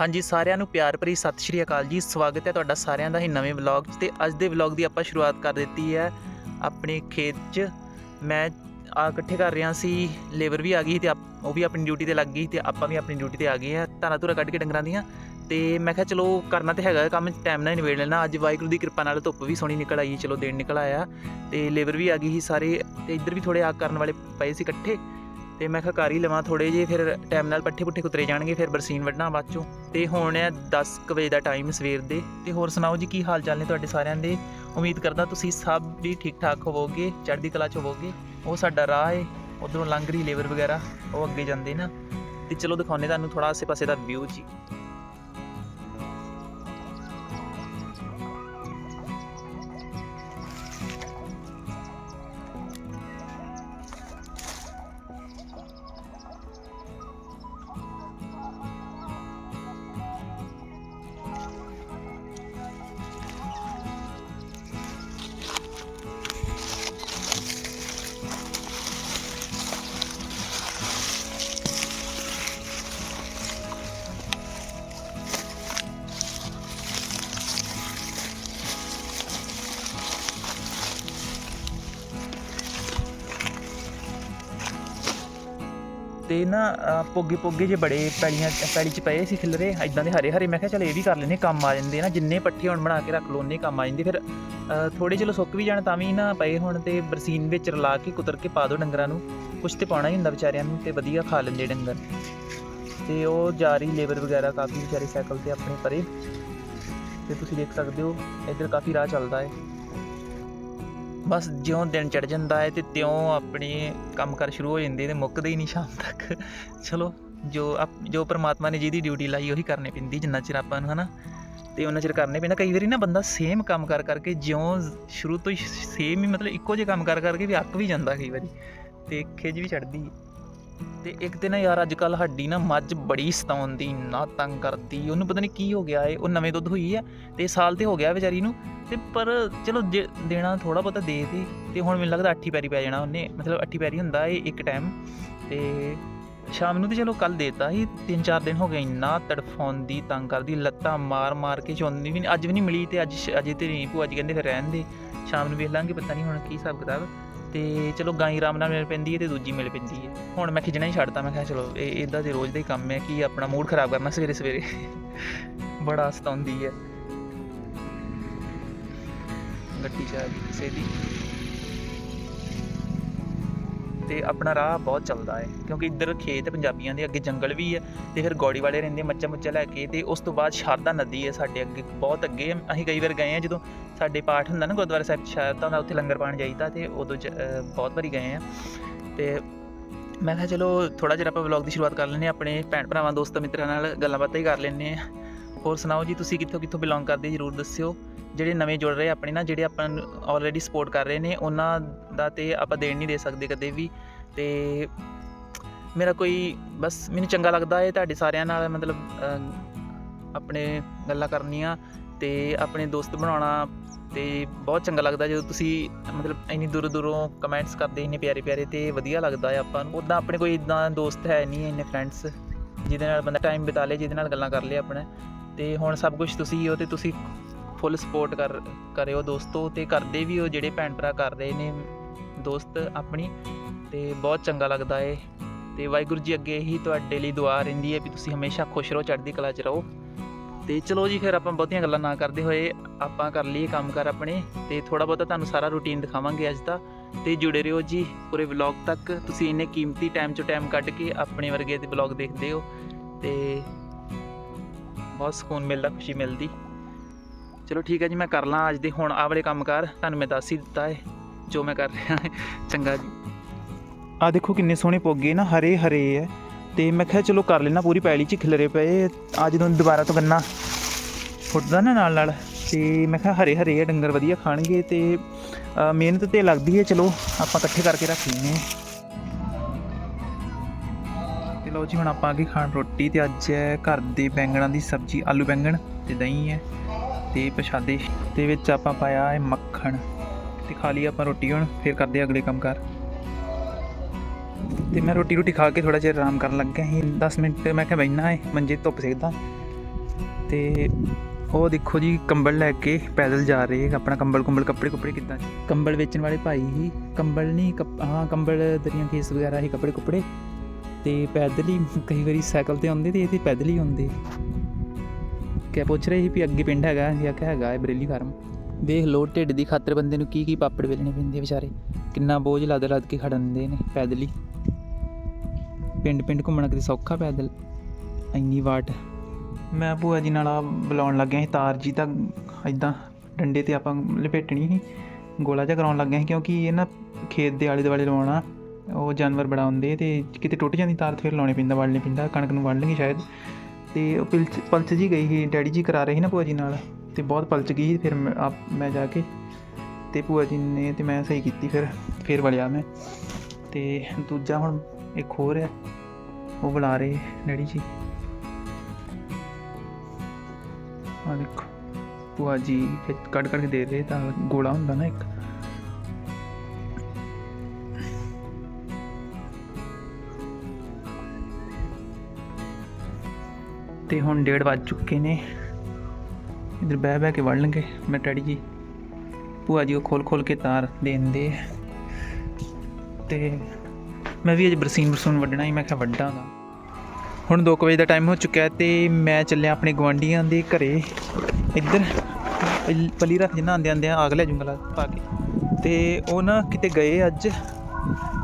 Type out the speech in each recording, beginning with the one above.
ਹਾਂਜੀ, ਸਾਰਿਆਂ ਨੂੰ ਪਿਆਰ ਭਰੀ ਸਤਿ ਸ਼੍ਰੀ ਅਕਾਲ ਜੀ। ਸਵਾਗਤ ਹੈ ਤੁਹਾਡਾ ਸਾਰਿਆਂ ਦਾ ਹੀ ਨਵੇਂ ਵਲੌਗ 'ਚ ਤੇ ਅੱਜ ਦੇ ਵਲੌਗ ਦੀ ਆਪਾਂ ਸ਼ੁਰੂਆਤ ਕਰ ਦਿੱਤੀ ਹੈ ਆਪਣੇ ਖੇਤ 'ਚ। ਮੈਂ ਆ ਇਕੱਠੇ ਕਰ ਰਿਹਾ ਸੀ, ਲੇਬਰ ਵੀ ਆ ਗਈ ਤੇ ਆਪ- ਉਹ ਵੀ ਆਪਣੀ ਡਿਊਟੀ ਤੇ ਲੱਗ ਗਈ ਤੇ ਆਪਾਂ ਵੀ ਆਪਣੀ ਡਿਊਟੀ ਤੇ ਆ ਗਏ ਆ। ਧਾਰਾਂ ਧੁਰਾ ਕੱਢ ਕੇ ਡੰਗਰਾਂ ਦੀਆਂ ਤੇ ਮੈਂ ਕਿਹਾ ਚਲੋ ਕਰਨਾ ਤੇ ਹੈਗਾ ਕੰਮ ਟਾਈਮ ਨਾਲ ਨਿਬੇੜ ਲੈਣਾ ਅੱਜ ਵਾਹਿਗੁਰੂ ਦੀ ਕਿਰਪਾ ਨਾਲ ਧੁੱਪ ਵੀ ਸੋਹਣੀ ਨਿਕਲ ਆਈ, ਚਲੋ ਦਿਨ ਨਿਕਲ ਆਇਆ ਤੇ ਲੇਬਰ ਵੀ ਆ ਗਈ ਸੀ ਸਾਰੇ ਤੇ ਇੱਧਰ ਵੀ ਥੋੜੇ ਆ ਕਰਨ ਵਾਲੇ ਪਏ ਸੀ ਇਕੱਠੇ। ਤੇ ਮੈਂ ਕਿਹਾ ਕਰ ਹੀ ਲਵਾਂ ਥੋੜੇ ਜਿਹੇ, ਫਿਰ ਟਾਈਮ ਨਾਲ ਪੱਠੇ ਪੁੱਠੇ ਕੁਤਰੇ ਜਾਣਗੇ, ਫਿਰ ਬਰਸੀਨ ਵੱਢਣਾ ਬਾਅਦ ਚੋਂ। ਤੇ ਹੁਣ ਆ 10 ਕੁ ਵਜੇ ਦਾ ਟਾਈਮ ਸਵੇਰ ਦੇ। ਤੇ ਹੋਰ ਸੁਣਾਓ ਜੀ, ਕੀ ਹਾਲ ਚਾਲ ਨੇ ਤੁਹਾਡੇ ਸਾਰਿਆਂ ਦੇ? ਉਮੀਦ ਕਰਦਾ ਤੁਸੀਂ ਸਭ ਵੀ ਠੀਕ ਠਾਕ ਹੋਵੋਗੇ, ਚੜ੍ਹਦੀ ਕਲਾ ਚ ਹੋਵੋਗੇ। ਉਹ ਸਾਡਾ ਰਾਹ ਏ, ਉਧਰੋਂ ਲੰਘ ਰਹੀ ਲੇਬਰ ਵਗੈਰਾ, ਉਹ ਅੱਗੇ ਜਾਂਦੇ ਨਾ। ਤੇ ਚਲੋ ਦਿਖਾਉਨੇ ਤੁਹਾਨੂੰ ਥੋੜਾ ਆਸੇ ਪਾਸੇ ਦਾ ਵਿਊ ਜੀ। ਤੇ ਨਾ ਪੋਗੇ ਪੋਗੇ ਜੇ ਬੜੇ ਪੈਲੀਆਂ ਪੈਲੀ ਚ ਪਏ ਸੀ ਖਿਲਰੇ ਇਦਾਂ ਦੇ ਹਰੇ ਹਰੇ ਮੈਂ ਕਿਹਾ ਚਲ ਇਹ ਵੀ ਕਰ ਲੈਨੇ ਕੰਮ ਆ ਜਾਂਦੇ ਨਾ ਜਿੰਨੇ ਪੱਠੇ ਹੁਣ ਬਣਾ ਕੇ ਰੱਖ ਲਓ ਉਨੇ ਕੰਮ ਆ ਜਾਂਦੇ। ਫਿਰ ਅਹ, ਥੋੜੇ ਚਲੋ ਸੁੱਕ ਵੀ ਜਾਣ ਤਾਂ ਵੀ ਨਾ ਪਏ ਹੁਣ ਤੇ ਬਰਸੀਨ ਵਿੱਚ ਰਲਾ ਕੇ ਕੁਤਰ ਕੇ ਪਾ ਦਿਓ ਡੰਗਰਾਂ ਨੂੰ। ਕੁਛ ਤੇ ਪਾਉਣਾ ਹੀ ਹੁੰਦਾ ਵਿਚਾਰਿਆਂ ਨੂੰ ਤੇ ਵਧੀਆ ਖਾ ਲੈਂਦੇ ਡੰਗਰ। ਤੇ ਉਹ ਜਾ ਰਹੀ ਲੇਬਰ ਵਗੈਰਾ ਕਾਫੀ ਵਿਚਾਰੇ ਸਾਈਕਲ ਤੇ ਆਪਣੇ ਪਰੇ। ਤੇ ਤੁਸੀਂ ਦੇਖ ਸਕਦੇ ਹੋ ਇੱਧਰ ਕਾਫੀ ਰਾਹ ਚੱਲਦਾ ਹੈ। ਬਸ ਜਿਉਂ ਦਿਨ ਚੜ ਜਾਂਦਾ ਹੈ ਤੇ ਤਿਉਂ ਆਪਣੇ ਕੰਮ ਕਰ ਸ਼ੁਰੂ ਹੋ ਜਾਂਦੇ ਤੇ ਮੁੱਕਦੇ ਹੀ ਨਹੀਂ ਸ਼ਾਮ ਤੱਕ। ਚਲੋ, ਜੋ ਆਪ- ਜੋ ਪ੍ਰਮਾਤਮਾ ਨੇ ਜਿਹਦੀ ਡਿਊਟੀ ਲਾਈ ਉਹੀ ਕਰਨੀ ਪੈਂਦੀ ਜਿੰਨਾ ਚਿਰ ਆਪਾਂ ਨੂੰ, ਹਨਾ? ਤੇ ਉਹਨਾਂ ਚਿਰ ਕਰਨੇ ਪੈਂਦਾ। ਕਈ ਵਾਰੀ ਨਾ ਬੰਦਾ ਸੇਮ ਕੰਮ ਕਰ ਕਰਕੇ ਜਿਉਂ ਸ਼ੁਰੂ ਤੋਂ ਹੀ ਸੇਮ ਹੀ ਮਤਲਬ ਇੱਕੋ ਜਿਹੇ ਕੰਮ ਕਰ ਕਰਕੇ ਵੀ ਅੱਕ ਵੀ ਜਾਂਦਾ ਕਈ ਵਾਰੀ। ਤੇ ਖਿਜ ਵੀ ਚੜਦੀ ਤੇ ਇੱਕ ਦਿਨ ਯਾਰ ਅੱਜ ਕੱਲ ਹੱਡੀ ਨਾ ਮੱਝ ਬੜੀ ਸਤਾਉਂਦੀ ਨਾ ਤੰਗ ਕਰਦੀ। ਉਹਨੂੰ ਪਤਾ ਨਹੀਂ ਕੀ ਹੋ ਗਿਆ ਏ, ਉਹ ਨਵੇਂ ਦੁੱਧ ਹੋਈ ਆ ਤੇ ਸਾਲ ਤੇ ਹੋ ਗਿਆ ਵਿਚਾਰੀ ਨੂੰ। ਤੇ ਪਰ ਚਲੋ ਦੇਣਾ ਥੋੜਾ ਬਹੁਤਾ ਦੇ ਦੇ, ਤੇ ਹੁਣ ਮੈਨੂੰ ਲੱਗਦਾ ਅੱਠੀ ਪੈਰੀ ਪੈ ਜਾਣਾ ਉਹਨੇ, ਮਤਲਬ ਅੱਠੀ ਪੈਰੀ ਹੁੰਦਾ ਏ ਇੱਕ ਟਾਈਮ ਤੇ ਸ਼ਾਮ ਨੂੰ ਤੇ ਚਲੋ ਕੱਲ ਦੇਤਾ ਸੀ, ਤਿੰਨ ਚਾਰ ਦਿਨ ਹੋ ਗਏ ਇੰਨਾ ਤੜਫਾਉਂਦੀ, ਤੰਗ ਕਰਦੀ, ਲੱਤਾਂ ਮਾਰ ਮਾਰ ਕੇ ਚੋਂਦੀ ਵੀ ਅੱਜ ਵੀ ਨਹੀਂ ਮਿਲੀ ਤੇ ਅੱਜ ਅਜੇ ਤੇ ਨਹੀਂ ਭੂਆ ਜੀ ਕਹਿੰਦੇ ਫਿਰ ਰਹਿਣ ਦੇ। ਸ਼ਾਮ ਨੂੰ ਵੇਖ ਲਾਂਗੇ, ਪਤਾ ਨਹੀਂ ਹੁਣ ਕੀ ਹਿਸਾਬ ਕਿਤਾਬ ਤੇ ਚਲੋ ਗਾਈ ਆਰਾਮ ਨਾਲ ਮਿਲ ਪੈਂਦੀ ਹੈ ਤੇ ਦੂਜੀ ਮਿਲ ਪੈਂਦੀ ਹੈ। ਹੁਣ ਮੈਂ ਖਿਜਣਾ ਹੀ ਛੱਡਤਾ, ਮੈਂ ਕਿਹਾ ਚਲੋ ਇਹ ਇਦਾਂ ਦੇ ਰੋਜ਼ ਦਾ ਹੀ ਕੰਮ ਹੈ ਕਿ ਆਪਣਾ ਮੂਡ ਖਰਾਬ ਕਰਨਾ ਸਵੇਰੇ ਸਵੇਰੇ। ਬੜਾ ਸਤਾਉਂਦੀ ਹੈ। ਗੱਡੀ ਚ ਗਈ ਕਿਸੇ ਦੀ। ਤੇ ਆਪਣਾ ਰਾਹ ਬਹੁਤ ਚੱਲਦਾ ਹੈ, ਕਿਉਂਕਿ ਇੱਧਰ ਖੇਤ ਪੰਜਾਬੀਆਂ ਦੇ ਅੱਗੇ ਜੰਗਲ ਵੀ ਹੈ ਤੇ ਫਿਰ ਗੌੜੀ ਵਾਲੇ ਰਹਿੰਦੇ ਮੱਚਾ ਮੁੱਚਾ ਲੈ ਕੇ ਤੇ ਉਸ ਤੋਂ ਬਾਅਦ ਸ਼ਾਰਦਾ ਨਦੀ ਹੈ ਸਾਡੇ ਅੱਗੇ, ਬਹੁਤ ਅੱਗੇ ਅਸੀਂ ਕਈ ਵਾਰ ਗਏ ਆ ਜਦੋਂ ਸਾਡੇ ਪਾਠ ਹੁੰਦਾ ਨਾ ਗੁਰਦੁਆਰਾ ਸਾਹਿਬ ਸ਼ਾਰਦਾ ਦਾ ਉੱਥੇ ਲੰਗਰ ਪਾਣ ਜਾਈਦਾ ਤੇ ਉਦੋਂ ਜ- ਬਹੁਤ ਵਾਰੀ ਗਏ ਆ ਤੇ ਮੈਂ ਕਿਹਾ ਚਲੋ ਥੋੜਾ ਜਿਹਾ ਆਪਾਂ ਵਲੌਗ ਦੀ ਸ਼ੁਰੂਆਤ ਕਰ ਲੈਂਦੇ ਹਾਂ, ਆਪਣੇ ਭੈਣ ਭਰਾਵਾਂ ਦੋਸਤਾਂ, ਮਿੱਤਰਾਂ ਨਾਲ ਗੱਲਾਂ ਬਾਤਾਂ ਹੀ ਕਰ ਲੈਂਦੇ ਆ ਹੋਰ ਸੁਣਾਓ ਜੀ, ਤੁਸੀਂ ਕਿੱਥੋਂ ਕਿੱਥੋਂ ਬਿਲੋਂਗ ਕਰਦੇ ਜਰੂਰ ਦੱਸਿਓ। ਜਿਹੜੇ ਨਵੇਂ ਜੁੜ ਰਹੇ ਆਪਣੇ ਨਾਲ ਜਿਹੜੇ ਆਪਾਂ ਨੂੰ ਆਲਰੇਡੀ ਸਪੋਰਟ ਕਰ ਰਹੇ ਨੇ, ਉਹਨਾਂ ਦਾ ਤੇ ਆਪਾਂ ਦੇਣ ਨਹੀਂ ਦੇ ਸਕਦੇ ਕਦੇ ਵੀ। ਤੇ ਮੇਰਾ ਕੋਈ, ਬਸ ਮੈਨੂੰ ਚੰਗਾ ਲੱਗਦਾ ਹੈ ਤੁਹਾਡੇ ਸਾਰਿਆਂ ਨਾਲ, ਮਤਲਬ ਆਪਣੇ ਗੱਲਾਂ ਕਰਨੀਆਂ ਤੇ ਆਪਣੇ ਦੋਸਤ ਬਣਾਉਣਾ ਤੇ ਬਹੁਤ ਚੰਗਾ ਲੱਗਦਾ। ਜਦੋਂ ਤੁਸੀਂ, ਮਤਲਬ, ਇੰਨੀ ਦੂਰੋਂ ਦੂਰੋਂ ਕਮੈਂਟਸ ਕਰਦੇ, ਇੰਨੇ ਪਿਆਰੇ ਪਿਆਰੇ ਤੇ ਵਧੀਆ ਲੱਗਦਾ ਹੈ ਆਪਾਂ ਨੂੰ। ਉਦਾਂ ਆਪਣੇ ਕੋਈ ਇਦਾਂ ਦੋਸਤ ਹੈ ਨਹੀਂ, ਇੰਨੇ ਫਰੈਂਡਸ ਜਿਹਦੇ ਨਾਲ ਬੰਦਾ ਟਾਈਮ ਬਿਤਾ ਲੇ, ਜਿਹਦੇ ਨਾਲ ਗੱਲਾਂ ਕਰ ਲੇ ਆਪਣਾ। ਤੇ ਹੁਣ ਸਭ ਕੁਝ ਤੁਸੀਂ ਹੀ ਹੋ ਤੇ ਤੁਸੀਂ ਫੁੱਲ ਸਪੋਰਟ ਕਰ, ਕਰਿਓ ਦੋਸਤੋ ਤੇ ਕਰਦੇ ਵੀ ਹੋ ਜਿਹੜੇ ਭੈਣ ਭਰਾ ਕਰ ਰਹੇ ਨੇ, ਦੋਸਤ ਆਪਣੀ ਤੇ ਬਹੁਤ ਚੰਗਾ ਲੱਗਦਾ ਏ। ਤੇ ਵਾਹਿਗੁਰੂ ਜੀ ਅੱਗੇ ਹੀ ਤੁਹਾਡੇ ਲਈ ਦੁਆ ਰਹਿੰਦੀ ਹੈ ਵੀ ਤੁਸੀਂ ਹਮੇਸ਼ਾ ਖੁਸ਼ ਰਹੋ, ਚੜ੍ਹਦੀ ਕਲਾ 'ਚ ਰਹੋ। ਤੇ ਚਲੋ ਜੀ ਫਿਰ ਆਪਾਂ ਬਹੁਤੀਆਂ ਗੱਲਾਂ ਨਾ ਕਰਦੇ ਹੋਏ ਆਪਾਂ ਕਰ ਲਈਏ ਕੰਮ ਕਰ ਆਪਣੇ ਤੇ ਥੋੜਾ ਬਹੁਤਾ ਤੁਹਾਨੂੰ ਸਾਰਾ ਰੂਟੀਨ ਦਿਖਾਵਾਂਗੇ ਅੱਜ ਦਾ। ਤੇ ਜੁੜੇ ਰਹੋ ਜੀ ਪੂਰੇ ਵਲੌਗ ਤੱਕ। ਤੁਸੀਂ ਇੰਨੇ ਕੀਮਤੀ ਟਾਈਮ ਚੋਂ ਟਾਈਮ ਕੱਢ ਕੇ ਆਪਣੇ ਵਰਗੇ ਦੇ ਵਲੌਗ ਦੇਖਦੇ ਹੋ। ਤੇ ਬਹੁਤ ਸਕੂਨ ਮਿਲਦਾ, ਖੁਸ਼ੀ ਮਿਲਦੀ। ਚਲੋ ਠੀਕ ਹੈ ਜੀ, ਮੈਂ ਕਰ ਲਾਂ ਅੱਜ ਦੇ ਹੁਣ ਆਹ ਵਾਲੇ ਕੰਮ ਕਰ। ਤੁਹਾਨੂੰ ਮੈਂ ਦੱਸ ਹੀ ਦਿੱਤਾ ਹੈ ਜੋ ਮੈਂ ਕਰ ਰਿਹਾ ਚੰਗਾ ਜੀ। ਆ ਦੇਖੋ ਕਿੰਨੇ ਸੋਹਣੇ ਪੋਗੇ ਨਾ, ਹਰੇ ਹਰੇ ਹੈ ਤੇ ਮੈਂ ਕਿਹਾ ਚਲੋ ਕਰ ਲੈਣਾ ਪੂਰੀ ਪੈਲੀ 'ਚ ਖਿਲਰੇ ਪਏ ਆ ਜਦੋਂ ਦੁਬਾਰਾ ਤੋਂ ਗੰਨਾ ਫੁੱਟਦਾ ਨਾ ਨਾਲ ਨਾਲ। ਤੇ ਮੈਂ ਕਿਹਾ ਹਰੇ ਹਰੇ ਹੈ ਡੰਗਰ ਵਧੀਆ ਖਾਣਗੇ ਤੇ ਮਿਹਨਤ ਤੇ ਲੱਗਦੀ ਹੈ ਚਲੋ ਆਪਾਂ ਇਕੱਠੇ ਕਰਕੇ ਰੱਖ ਲੈਂਦੇ ਹਾਂ ਤੇ ਲਓ ਜੀ, ਹੁਣ ਆਪਾਂ ਆ ਗਏ ਖਾਣ ਰੋਟੀ ਤੇ ਅੱਜ ਹੈ ਘਰ ਦੇ ਬੈਂਗਣਾਂ ਦੀ ਸਬਜ਼ੀ, ਆਲੂ ਬੈਂਗਣ ਤੇ ਦਹੀਂ ਹੈ ਤੇ ਪਛਾਦੇ ਤੇ ਵਿੱਚ ਆਪਾਂ ਪਾਇਆ ਹੈ ਮੱਖਣ ਤੇ ਖਾ ਲਈ ਆਪਾਂ ਰੋਟੀ ਹੁਣ, ਫਿਰ ਕਰਦੇ ਅਗਲੇ ਕੰਮ ਕਰ ਤੇ ਮੈਂ ਰੋਟੀ ਰੋਟੀ ਖਾ ਕੇ ਥੋੜਾ ਜਿਹਾ ਆਰਾਮ ਕਰਨ ਲੱਗਾ ਸੀ 10 ਮਿੰਟ ਮੈਂ ਕਿਹਾ ਬੈਠਣਾ ਹੈ, ਮੰਜੇ ਧੁੱਪ ਸੇਕਦਾ। ਤੇ ਉਹ ਦੇਖੋ ਜੀ, ਕੰਬਲ ਲੈ ਕੇ ਪੈਦਲ ਜਾ ਰਹੇ ਆਪਣਾ ਕੰਬਲ ਕੁੰਬਲ ਕੱਪੜੇ ਕੁਪੜੇ ਕਿੱਦਾਂ ਕੰਬਲ ਵੇਚਣ ਵਾਲੇ ਭਾਈ ਹੀ ਕੰਬਲ ਨਹੀਂ, ਕੱਪ- ਹਾਂ, ਕੰਬਲ ਦਰੀਆਂ ਕੇਸ ਵਗੈਰਾ ਹੀ ਕੱਪੜੇ ਕੁੱਪੜੇ। ਤੇ ਪੈਦਲ ਹੀ ਕਈ ਵਾਰੀ ਸਾਈਕਲ ਤੇ ਆਉਂਦੇ ਤੇ ਇਹ ਤੇ ਪੈਦਲ ਹੀ ਆਉਂਦੇ। ਕਿਆ ਪੁੱਛ ਰਹੇ ਸੀ ਵੀ ਅੱਗੇ ਪਿੰਡ ਹੈਗਾ ਜਾਂ ਕਿ ਹੈਗਾ ਹੈ ਬਰੇਲੀ ਫਾਰਮ। ਵੇਖ ਲੋ ਢਿੱਡ ਦੀ ਖਾਤਰ ਬੰਦੇ ਨੂੰ ਕੀ ਕੀ ਪਾਪੜ ਵੇਲਣੇ ਪੈਂਦੇ ਵਿਚਾਰੇ। ਕਿੰਨਾ ਬੋਝ ਲੱਦ ਲੱਦ ਕੇ ਖੜਨਦੇ ਨੇ ਪੈਦਲ ਹੀ। ਪਿੰਡ ਪਿੰਡ ਘੁੰਮਣਾ ਕਿਤੇ ਸੌਖਾ ਪੈਦਲ। ਇੰਨੀ ਵਾਟ। ਮੈਂ ਭੂਆ ਜੀ ਨਾਲ ਆ ਬੁਲਾਉਣ ਲੱਗਿਆ ਸੀ, ਤਾਰ ਜੀ ਤਾਂ ਇਦਾਂ ਡੰਡੇ ਤੇ ਆਪਾਂ ਲਪੇਟਣੀ ਸੀ। ਗੋਲਾ ਜਿਹਾ ਕਰਾਉਣ ਲੱਗਿਆ ਸੀ ਕਿਉਂਕਿ ਇਹ ਨਾ ਖੇਤ ਦੇ ਆਲੇ ਦੁਆਲੇ ਲਵਾਉਣਾ। ਉਹ ਜਾਨਵਰ ਬੜਾ ਹੁੰਦੇ ਤੇ ਕਿਤੇ ਟੁੱਟ ਜਾਂਦੀ ਤਾਰ ਤੇ ਫਿਰ ਲਾਉਣੇ ਪੈਂਦਾ ਵੜਨੇ ਪੈਂਦਾ, ਕਣਕ ਨੂੰ ਵੜ ਵੜਨਗੇ ਸ਼ਾਇਦ। ਤੇ ਉਹ ਪਲਚ ਪਲਚ ਜੀ ਗਈ ਸੀ, ਡੈਡੀ ਜੀ ਕਰਾ ਰਹੇ ਸੀ ਨਾ ਭੂਆ ਜੀ ਨਾਲ ਤੇ ਬਹੁਤ ਪਲਚ ਗਈ ਫਿਰ ਆਪ, ਮੈਂ ਜਾ ਕੇ ਤੇ ਭੂਆ ਜੀ ਨੇ ਤੇ ਮੈਂ ਸਹੀ ਕੀਤੀ ਫਿਰ ਫਿਰ ਵਲਿਆ ਮੈਂ। ਤੇ ਦੂਜਾ ਹੁਣ ਇੱਕ ਹੋਰ ਹੈ, ਉਹ ਬੁਲਾ ਰਹੇ ਡੈਡੀ ਜੀ। ਆ ਦੇਖੋ, ਭੂਆ ਜੀ ਕੱਢ ਕੱਢ ਕੇ ਦੇ ਰਹੇ ਤਾਂ ਗੋਲਾ ਹੁੰਦਾ ਨਾ ਇੱਕ। ਤੇ ਹੁਣ ਡੇਢ ਵੱਜ ਚੁੱਕੇ ਨੇ। ਇਧਰ ਬਹਿ ਬਹਿ ਕੇ ਵੜਨਗੇ। ਮੈਂ ਡੈਡੀ ਜੀ, ਭੂਆ ਜੀ ਉਹ ਖੋਲ ਖੋਲ ਕੇ ਤਾਰ ਦੇਂਦੇ ਤੇ ਮੈਂ ਵੀ ਅੱਜ ਬਰਸੀਨ ਬਰਸੂਨ ਵੱਢਣਾ ਹੀ ਮੈਂ ਕਿਹਾ ਵੱਢਾਂਗਾ। ਹੁਣ 2 ਵਜੇ ਦਾ ਟਾਈਮ ਹੋ ਚੁੱਕਿਆ ਹੈ ਤੇ ਮੈਂ ਚੱਲਿਆ ਆਪਣੇ ਗਵਾਂਢੀਆਂ ਦੇ ਘਰੇ। ਇੱਧਰ ਪਲ- ਪਲੀ ਰੱਖ ਜਿੰਨਾ ਆਂਦੇ ਆਂਦੇ ਆਗ ਲੈ ਜੂੰਗਾ ਪਾ ਕੇ। ਤੇ ਉਹ ਨਾ ਕਿਤੇ ਗਏ ਅੱਜ।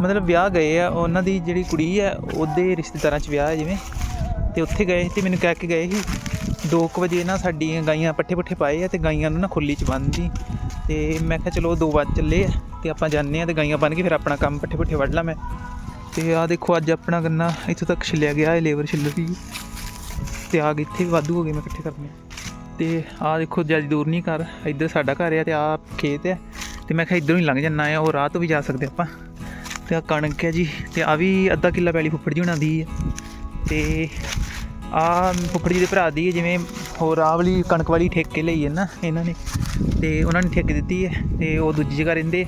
ਮਤਲਬ ਵਿਆਹ ਗਏ ਆ, ਉਹਨਾਂ ਦੀ ਜਿਹੜੀ ਕੁੜੀ ਹੈ ਉਹਦੇ ਰਿਸ਼ਤੇਦਾਰਾਂ 'ਚ ਵਿਆਹ ਹੈ ਜਿਵੇਂ। ਤੇ ਉੱਥੇ ਗਏ ਤੇ ਮੈਨੂੰ ਕਹਿ ਕੇ ਗਏ ਸੀ 2 ਵਜੇ ਨਾ ਸਾਡੀਆਂ ਗਾਈਆਂ ਪੱਠੇ ਪੁੱਠੇ ਪਾਏ ਆ ਤੇ ਗਾਈਆਂ ਨੂੰ ਨਾ ਖੁੱਲੀ 'ਚ ਬੰਨ੍ਹਦੀ। ਤੇ ਮੈਂ ਕਿਹਾ ਚਲੋ 2 ਵਜੇ ਚੱਲੇ ਆ ਤੇ ਆਪਾਂ ਜਾਂਦੇ ਆ ਤੇ ਗਾਈਆਂ ਬੰਨ ਕੇ ਫਿਰ ਆਪਣਾ ਕੰਮ ਪੱਠੇ ਪੁੱਠੇ ਵੱਢ ਲਾਂ ਮੈਂ। ਤੇ ਆ ਦੇਖੋ ਅੱਜ ਆਪਣਾ ਗੰਨਾ ਇੱਥੋਂ ਤੱਕ ਛਿੱਲਿਆ ਗਿਆ, ਇਹ ਲੇਬਰ ਛਿੱਲ ਰਹੀ ਤੇ ਆਗ ਇੱਥੇ ਵੀ ਵਾਧੂ ਹੋ ਗਏ ਮੈਂ ਇਕੱਠੇ ਕਰਨੇ। ਤੇ ਆ ਦੇਖੋ ਜ਼ਿਆਦਾ ਦੂਰ ਨਹੀਂ ਘਰ, ਇੱਧਰ ਸਾਡਾ ਘਰ ਆ ਤੇ ਆ ਖੇਤ ਹੈ ਤੇ ਮੈਂ ਕਿਹਾ ਇੱਧਰੋਂ ਹੀ ਲੰਘ ਜੰਨਾ ਆ, ਉਹ ਰਾਹ ਤੋਂ ਵੀ ਜਾ ਸਕਦੇ ਆਪਾਂ। ਤੇ ਆ ਕਣਕ ਹੈ ਜੀ, ਤੇ ਆ ਵੀ ਅੱਧਾ ਕਿੱਲਾ ਪੈਲੀ ਫੁੱਫੜ ਜੀ ਹੁਣਾਂ ਦੀ ਹੈ ਤੇ ਆ ਫੁੱਫੜ ਜੀ ਦੇ ਭਰਾ ਦੀ ਜਿਵੇਂ ਹੋਰ ਆਹ ਵਾਲੀ ਕਣਕ ਵਾਲੀ ਠੇਕੇ ਲਈ ਹੈ ਨਾ ਇਹਨਾਂ ਨੇ। ਤੇ ਉਹਨਾਂ ਨੇ ਠੇਕੇ ਦਿੱਤੀ ਹੈ ਤੇ ਉਹ ਦੂਜੀ ਜਗ੍ਹਾ ਰਹਿੰਦੇ।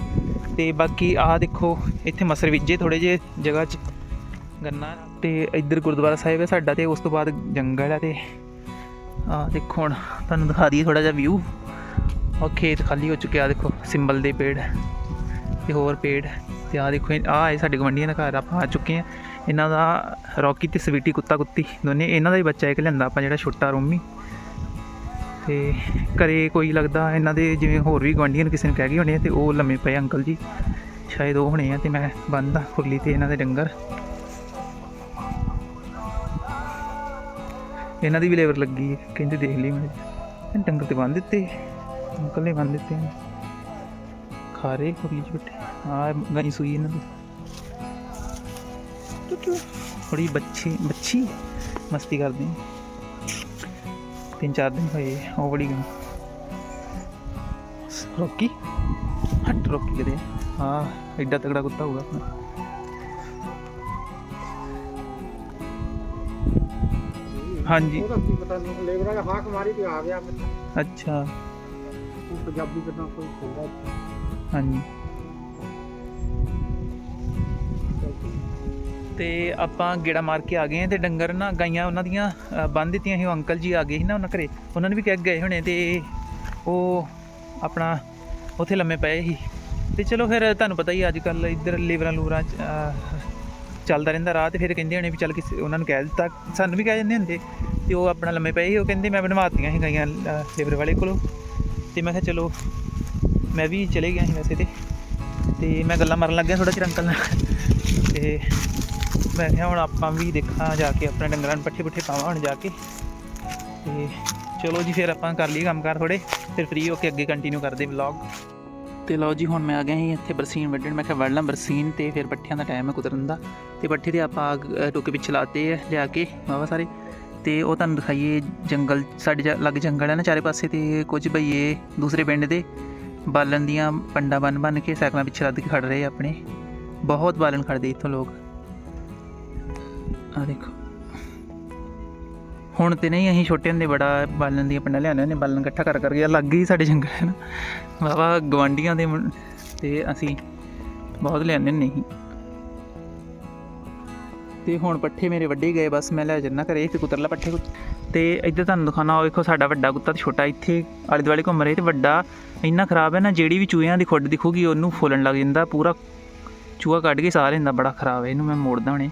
ਤੇ ਬਾਕੀ ਆ ਦੇਖੋ, ਇੱਥੇ ਮਸਰ ਬੀਜੇ ਥੋੜੇ ਜੇ ਜਗ੍ਹਾ 'ਚ ਗੰਨਾ। ਤੇ ਇੱਧਰ ਗੁਰਦੁਆਰਾ ਸਾਹਿਬ ਹੈ ਸਾਡਾ ਤੇ ਉਸ ਤੋਂ ਬਾਅਦ ਜੰਗਲ ਹੈ ਤੇ ਆ ਦੇਖੋ ਹੁਣ ਤੁਹਾਨੂੰ ਦਿਖਾ ਦਈਏ ਥੋੜਾ ਜਿਹਾ ਵਿਊ ਉਹ ਖੇਤ ਖਾਲੀ ਹੋ ਚੁੱਕਿਆ, ਆਹ ਦੇਖੋ, ਸਿੰਬਲ ਦੇ ਪੇੜ ਤੇ ਹੋਰ ਪੇੜ। ਤੇ ਆ ਦੇਖੋ ਆ ਆਏ ਸਾਡੇ ਗਵੰਡੀਆਂ ਦਾ ਘਰ, ਆਪਾਂ ਆ ਚੁੱਕੇ ਆ ਇਹਨਾਂ ਦਾ ਰੌਕੀ ਤੇ ਸਵੀਟੀ ਕੁੱਤਾ ਕੁੱਤੀ ਦੋਨੇ, ਇਹਨਾਂ ਦਾ ਹੀ ਬੱਚਾ ਇੱਕ ਲਿਆਂਦਾ ਆਪਾਂ ਜਿਹੜਾ ਛੋਟਾ ਰੋਮੀ। ਤੇ ਘਰੇ ਕੋਈ ਲੱਗਦਾ ਇਹਨਾਂ ਦੇ ਜਿਵੇਂ ਹੋਰ ਵੀ ਗਵਾਂਢੀਆਂ ਨੂੰ ਕਿਸੇ ਨੂੰ ਕਹਿ ਗਏ ਹੋਣੇ ਆ ਤੇ ਉਹ ਲੰਮੇ ਪਏ ਅੰਕਲ ਜੀ। ਸ਼ਾਇਦ ਉਹ ਹੋਣੇ ਆ ਤੇ ਮੈਂ ਬੰਦਾ ਖੁਰਲੀ ਤੇ ਇਹਨਾਂ ਦੇ ਡੰਗਰ। ਇਹਨਾਂ ਦੀ ਵੀ ਲੇਬਰ ਲੱਗੀ ਹੈ, ਕਹਿੰਦੇ ਦੇਖ ਲਈ ਮੈਂ। ਡੰਗਰ ਤੇ ਬੰਨ ਦਿੱਤੇ, ਅੰਕਲ ਨੇ ਬੰਨ ਦਿੱਤੇ। ਨੇ ਖਾ ਰਹੇ ਖੁਰਲੀ ਚ ਬੈਠੇ। ਆ ਗਾਈ ਸੂਈ ਇਹਨਾਂ ਦੀ। ਥੋੜੀ ਬੱਚੀ ਬੱਚੀ? ਮਸਤੀ ਕਰਦੇ ਤਿੰਨ ਚਾਰ ਦਿਨ ਹੋਏ ਉਹ ਬੜੀ ਗਈ ਰੋਕੀ? ਹਟ ਰੋਕੀ ਕਦੇ ਹਾਂ ਐਡਾ ਤਗੜਾ ਕੁੱਤਾ ਹੋਊਗਾ ਆਪਣਾ। ਹਾਂਜੀ। ਉਹਦਾ ਕੀ ਪਤਾ ਨਹੀਂ ਲੇਬਰਾਂ ਦਾ ਹਾਕ ਮਾਰੀ ਤੇ ਆ ਗਿਆ। ਅੱਛਾ। ਪੰਜਾਬੀ ਕਰਨਾ ਕੋਈ ਖੋਦਾ ਹਾਂਜੀ। ਤੇ ਆਪਾਂ ਗੇੜਾ ਮਾਰ ਕੇ ਆ ਗਏ ਆ ਤੇ ਡੰਗਰ ਨਾ ਗਾਈਆਂ ਉਹਨਾਂ ਦੀਆਂ ਅ, ਬੰਨ੍ਹ ਦਿੱਤੀਆਂ ਸੀ ਉਹ ਅੰਕਲ ਜੀ ਆ ਗਏ ਸੀ ਨਾ ਉਹਨਾਂ ਘਰੇ। ਉਹਨਾਂ ਨੇ ਵੀ ਕਹਿ ਗਏ ਹੋਣੇ ਤੇ ਉਹ ਆਪਣਾ ਉੱਥੇ ਲੰਮੇ ਪਏ ਸੀ। ਤੇ ਚਲੋ ਫਿਰ ਤੁਹਾਨੂੰ ਪਤਾ ਹੀ ਅੱਜ ਕੱਲ ਇੱਧਰ ਲੇਬਰਾਂ ਲੂਰਾਂ ਚੱਲਦਾ ਰਹਿੰਦਾ ਰਾਹ ਤੇ ਫਿਰ ਕਹਿੰਦੇ ਹੋਣੇ ਵੀ ਚੱਲ ਕਿਸੇ ਉਹਨਾਂ ਨੂੰ ਕਹਿ ਦਿੱਤਾ ਸਾਨੂੰ ਵੀ ਕਹਿ ਜਾਂਦੇ ਹੁੰਦੇ। ਤੇ ਉਹ ਆਪਣਾ ਲੰਮੇ ਪਏ ਸੀ ਉਹ ਕਹਿੰਦੇ ਮੈਂ ਬਣਵਾਤੀਆਂ ਸੀ ਗਾਈਆਂ ਅ, ਲੇਬਰ ਵਾਲੇ ਕੋਲੋਂ। ਤੇ ਮੈਂ ਕਿਹਾ ਚਲੋ ਮੈਂ ਵੀ ਚਲੇ ਗਿਆ ਸੀ ਵੈਸੇ ਤੇ। ਤੇ ਮੈਂ ਗੱਲਾਂ ਮਾਰਨ ਲੱਗਿਆ ਥੋੜਾ ਚਿਰ ਅੰਕਲ ਨਾਲ। ਤੇ ਮੈਂ ਕਿਹਾ ਹੁਣ ਆਪਾਂ ਵੀ ਦੇਖਾਂ ਜਾ ਕੇ ਆਪਣੇ ਡੰਗਰਾਂ ਨੂੰ ਪੱਠੇ ਪੁੱਠੇ ਪਾਵਾਂ ਹੁਣ ਜਾ ਕੇ। ਤੇ ਚਲੋ ਜੀ ਫਿਰ ਆਪਾਂ ਕਰ ਲਈ ਕੰਮ ਕਰ ਥੋੜੇ ਫਿਰ ਫ੍ਰੀ ਹੋ ਕੇ ਅੱਗੇ ਕੰਟੀਨਿਊ ਕਰਦੇ ਵਲੌਗ ਤੇ ਲਓ ਜੀ ਹੁਣ ਮੈਂ ਆ ਗਿਆ ਸੀ ਇੱਥੇ ਬਰਸੀਨ ਵੱਢਣ ਮੈਂ ਕਿਹਾ ਵੱਢ ਲਾਂ ਬਰਸੀਨ ਤੇ ਫਿਰ ਪੱਠਿਆਂ ਦਾ ਟਾਈਮ ਹੈ ਕੁਤਰਨ ਦਾ। ਤੇ ਪੱਠੇ ਤੇ ਆਪਾਂ ਅੱਗ, ਅ, ਟੋਕੇ ਪਿੱਛੇ ਲਾਤੇ ਆ ਲਿਆ ਕੇ ਵਾਵਾ ਸਾਰੇ। ਤੇ ਉਹ ਤੁਹਾਨੂੰ ਦਿਖਾਈਏ ਜੰਗਲ ਸਾਡੇ ਜਾ- ਲਾਗੇ ਜੰਗਲ ਹੈ ਨਾ ਚਾਰੇ ਪਾਸੇ ਤੇ ਕੁਝ ਭਈਏ ਦੂਸਰੇ ਪਿੰਡ ਦੇ ਬਾਲਣ ਦੀਆਂ ਪੰਡਾ ਬੰਨ ਬੰਨ ਕੇ ਸਾਈਕਲਾਂ ਪਿੱਛੇ ਲੱਦ ਕੇ ਖੜ ਰਹੇ ਆਪਣੇ। ਬਹੁਤ ਬਾਲਣ ਖੜਦੇ ਇੱਥੋਂ ਲੋਕ। ਆ ਦੇਖੋ। ਹੁਣ ਤੇ ਨਹੀਂ, ਅਸੀਂ ਛੋਟੇ ਹੁੰਦੇ ਬੜਾ ਬਾਲਣ ਦੀਆਂ ਪਿੰਡਾਂ ਲਿਆਉਂਦੇ ਹੁੰਦੇ, ਬਾਲਣ ਇਕੱਠਾ ਕਰ ਕਰਕੇ ਲੱਗ ਗਈ ਸਾਡੇ ਜੰਗਲ, ਹੈ ਨਾ। ਵਾਵਾ ਗਵਾਂਡੀਆਂ ਦੇ ਮੁੰ- ਤੇ ਅਸੀਂ ਬਹੁਤ ਲਿਆਉਂਦੇ ਹੁੰਦੇ ਸੀ। ਤੇ ਹੁਣ ਪੱਠੇ ਮੇਰੇ ਵੱਡੇ ਗਏ, ਬਸ ਮੈਂ ਲੈ ਜੰਨਾ ਘਰੇ ਤੇ ਕੁਤਰਲਾ ਪੱਠੇ ਕੁ- ਤੇ ਇੱਧਰ ਤੁਹਾਨੂੰ ਦਿਖਾਣਾ ਉਹ ਵੇਖੋ ਸਾਡਾ ਵੱਡਾ ਕੁੱਤਾ ਤੇ ਛੋਟਾ, ਇੱਥੇ ਆਲੇ ਦੁਆਲੇ ਘੁੰਮ ਰਹੇ ਤੇ ਵੱਡਾ, ਇੰਨਾ ਖਰਾਬ ਹੈ ਨਾ, ਜਿਹੜੀ ਵੀ ਚੂਹਿਆਂ ਦੀ ਖੁੱਡ ਦਿਖੂਗੀ, ਉਹਨੂੰ ਫੁੱਲਣ ਲੱਗ ਜਾਂਦਾ, ਪੂਰਾ ਚੂਹਾ ਕੱਢ ਕੇ ਸਾਰਾ ਲੈਂਦਾ, ਬੜਾ ਖਰਾਬ ਹੈ, ਇਹਨੂੰ ਮੈਂ ਮੋੜਦਾ ਹੁਣੇ।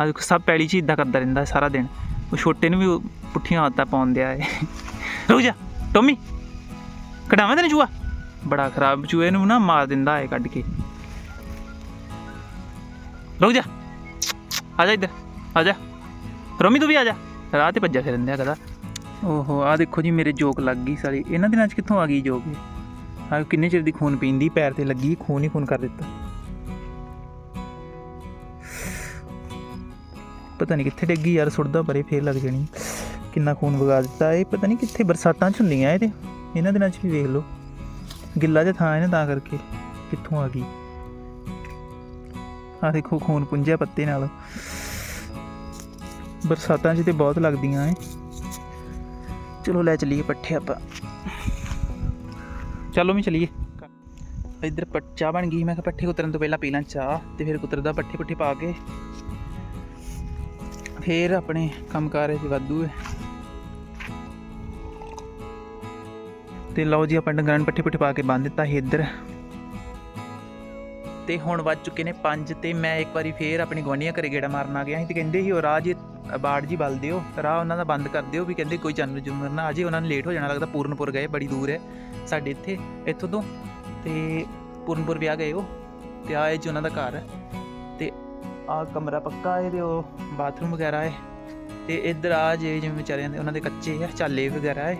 ਆ ਦੇਖੋ, ਸਭ ਪੈਲੀ 'ਚ ਇਦਾਂ ਕਰਦਾ ਰਹਿੰਦਾ ਸਾਰਾ ਦਿਨ। ਉਹ ਛੋਟੇ ਨੂੰ ਵੀ ਪੁੱਠੀਆਂ ਆਦਤਾਂ ਪਾਉਣ ਦਿਆ ਹੈ। ਰੁਕ ਜਾ, ਟੋਮੀ, ਕਢਾਵਾਂ ਤੈਨੂੰ ਚੂਹਾ? ਬੜਾ ਖਰਾਬ ਚੂਹੇ ਨੂੰ ਨਾ ਮਾਰ ਦਿੰਦਾ ਹੈ ਕੱਢ ਕੇ। ਰੁਕ ਜਾ, ਆ ਜਾ ਇੱਧਰ, ਆ ਜਾ। ਰੋਮੀ, ਤੂੰ ਵੀ ਆ ਜਾ। ਰਾਹ ਤੇ ਭੱਜਿਆ ਫਿਰਨ ਦਿਆ ਕਦਾ ਓਹੋ ਆ ਦੇਖੋ ਜੀ, ਮੇਰੇ ਜੋਕ ਲੱਗ ਗਈ ਸਾਲੀ ਇਹਨਾਂ ਦਿਨਾਂ 'ਚ ਕਿੱਥੋਂ ਆ ਗਈ ਜੋਕ ਆ ਕਿੰਨੇ ਚਿਰ ਦੀ ਖੂਨ ਪੀਂਦੀ, ਪੈਰ ਤੇ ਲੱਗੀ, ਖੂਨ ਹੀ ਖੂਨ ਕਰ ਦਿੱਤਾ। ਪਤਾ ਨਹੀਂ ਕਿੱਥੇ ਡਿੱਗੀ ਯਾਰ, ਸੁੱਟਦਾ ਪਰੇ ਫੇਰ ਲੱਗ ਜਾਣੀ। ਕਿੰਨਾ ਖੂਨ ਵਗਾ ਦਿੱਤਾ ਇਹ, ਪਤਾ ਨਹੀਂ ਕਿੱਥੇ ਬਰਸਾਤਾਂ 'ਚ ਹੁੰਦੀਆਂ ਇਹ ਤੇ। ਇਹਨਾਂ ਦਿਨਾਂ 'ਚ ਵੀ ਵੇਖ ਲਓ। ਗਿੱਲਾ ਜਿਹਾ ਥਾਂ ਹੈ ਨਾ ਤਾਂ ਕਰਕੇ, ਕਿੱਥੋਂ ਆ ਗਈ। ਆ ਦੇਖੋ, ਖੂਨ ਪੁੰਝਿਆ ਪੱਤੇ ਨਾਲ। ਬਰਸਾਤਾਂ 'ਚ ਤੇ ਬਹੁਤ ਲੱਗਦੀਆਂ ਐ ਚਲੋ ਲੈ ਚਲੀਏ ਪੱਠੇ ਆਪਾਂ। ਚਲੋ ਵੀ ਚਲੀਏ। ਇੱਧਰ ਪ- ਚਾਹ ਬਣ ਗਈ, ਮੈਂ ਕਿਹਾ ਪੱਠੇ ਕੁਤਰਨ ਤੋਂ ਪਹਿਲਾਂ ਪੀ ਲਾਂ ਚਾਹ, ਤੇ ਫਿਰ ਕੁਤਰਦਾ ਪੱਠੇ ਪੁੱਠੇ ਪਾ ਕੇ ਫਿਰ ਆਪਣੇ ਕੰਮਕਾਰ 'ਚ ਵਾਧੂ ਹੈ। ਤੇ ਲਓ ਜੀ, ਆਪਾਂ ਡੰਗਰਾਂ ਨੂੰ ਪੱਠੇ ਪੁੱਠੇ ਪਾ ਕੇ ਬੰਨ ਦਿੱਤਾ ਸੀ ਇੱਧਰ। ਤੇ ਹੁਣ ਵੱਜ ਚੁੱਕੇ ਨੇ 5 ਤੇ ਮੈਂ ਇੱਕ ਵਾਰੀ ਫੇਰ ਆਪਣੀ ਗਵਾਂਢੀਆਂ ਘਰੇ ਗੇੜਾ ਮਾਰਨ ਆ ਗਿਆ ਸੀ ਤੇ ਕਹਿੰਦੇ ਸੀ, ਉਹ ਰਾਹ ਜੀ ਬਾੜ ਜੀ ਬਲ ਦਿਓ, ਰਾਹ ਉਹਨਾਂ ਦਾ ਬੰਦ ਕਰ ਦਿਓ, ਵੀ ਕਹਿੰਦੇ ਕੋਈ ਜਾਨਵਰ ਜੁਮਰ ਨਾ ਅਜੇ ਉਹਨਾਂ ਨੂੰ ਲੇਟ ਹੋ ਜਾਣਾ ਲੱਗਦਾ, ਪੂਰਨਪੁਰ ਗਏ, ਬੜੀ ਦੂਰ ਹੈ ਸਾਡੇ ਇੱਥੇ, ਇੱਥੋਂ ਤੋਂ। ਤੇ ਪੂਰਨਪੁਰ ਵਿਆਹ ਗਏ ਉਹ, ਤੇ ਆਏ ਜੀ ਉਹਨਾਂ ਦਾ ਘਰ। ਹੈ ਆ ਕਮਰਾ ਪੱਕਾ ਹੈ ਤੇ ਉਹ ਬਾਥਰੂਮ ਵਗੈਰਾ ਹੈ। ਤੇ ਇੱਧਰ ਆ ਜੇ ਜਿਵੇਂ ਵਿਚਾਰਿਆਂ ਦੇ ਉਹਨਾਂ ਦੇ ਕੱਚੇ ਆ ਚਾਲੇ ਵਗੈਰਾ ਹੈ।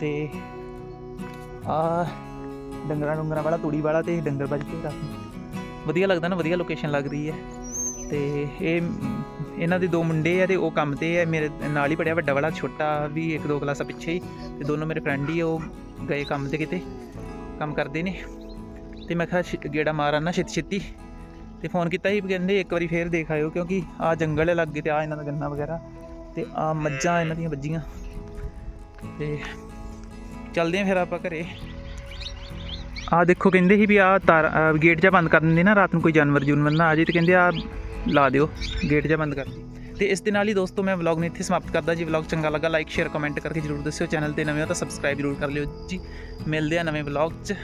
ਤੇ ਆ ਡੰਗਰਾਂ ਡੰਗਰਾਂ ਵਾਲਾ, ਤੂੜੀ ਵਾਲਾ ਤੇ ਡੰਗਰ ਵੱਜ ਕੇ ਰੱਖ ਵਧੀਆ ਲੱਗਦਾ ਨਾ, ਵਧੀਆ ਲੋਕੇਸ਼ਨ ਲੱਗ ਰਹੀ ਹੈ। ਤੇ ਇਹ ਇਹਨਾਂ ਦੇ ਦੋ ਮੁੰਡੇ ਆ ਤੇ ਉਹ ਕੰਮ ਤੇ ਆ। ਮੇਰੇ ਨਾਲ ਹੀ ਪੜਿਆ ਵੱਡਾ ਵਾਲਾ, ਛੋਟਾ ਵੀ ਇੱਕ ਦੋ ਕਲਾਸਾਂ ਪਿੱਛੇ ਹੀ। ਤੇ ਦੋਨੋਂ ਮੇਰੇ ਫਰੈਂਡ ਹੀ ਉਹ ਗਏ ਕੰਮ ਤੇ ਕਿਤੇ। ਕੰਮ ਕਰਦੇ ਨੇ। ਤੇ ਮੈਂ ਕਿਹਾ ਛ- ਗੇੜਾ ਮਾਰਾਂ ਨਾ ਛੇਤੀ ਛੇਤੀ ਤੇ ਫੋਨ ਕੀਤਾ ਸੀ ਵੀ ਕਹਿੰਦੇ ਇੱਕ ਵਾਰੀ ਫੇਰ ਦੇਖ ਆਇਓ ਕਿਉਂਕਿ ਆ ਜੰਗਲ ਹੈ ਲੱਗੇ ਤੇ ਆ ਇਹਨਾਂ ਦਾ ਗੰਨਾ ਵਗੈਰਾ ਤੇ ਆ ਮੱਝਾਂ ਇਹਨਾਂ ਦੀਆਂ ਵੱਜੀਆਂ। ਤੇ ਚੱਲਦੇ ਆ ਫਿਰ ਆਪਾਂ ਘਰੇ। ਆ ਦੇਖੋ ਕਹਿੰਦੇ ਸੀ ਵੀ ਆ ਤਾਰ ਗੇਟ ਜਾਂ ਬੰਦ ਕਰ ਦਿੰਦੇ ਨਾ, ਰਾਤ ਨੂੰ ਕੋਈ ਜਾਨਵਰ ਜੁਨਵਰ ਨਾ ਆ ਜੇ ਤੇ ਕਹਿੰਦੇ ਆ ਲਾ ਦਿਓ, ਗੇਟ ਜਾਂ ਬੰਦ ਕਰ ਦਿਓ। ਤੇ ਇਸ ਦੇ ਨਾਲ ਹੀ ਦੋਸਤੋ ਮੈਂ ਵਲੌਗ ਨੂੰ ਇੱਥੇ ਸਮਾਪਤ ਕਰਦਾ। ਜੀ ਵਲੌਗ ਚੰਗਾ ਲੱਗਾ ਲਾਈਕ ਸ਼ੇਅਰ ਕਮੈਂਟ ਕਰਕੇ ਜਰੂਰ ਦੱਸਿਓ। ਚੈਨਲ ਤੇ ਨਵੇਂ ਹੋ ਤਾਂ ਸਬਸਕ੍ਰਾਈਬ ਜਰੂਰ ਕਰ ਲਿਓ ਜੀ। ਮਿਲਦੇ ਆ ਨਵੇਂ ਵਲੌਗ 'ਚ।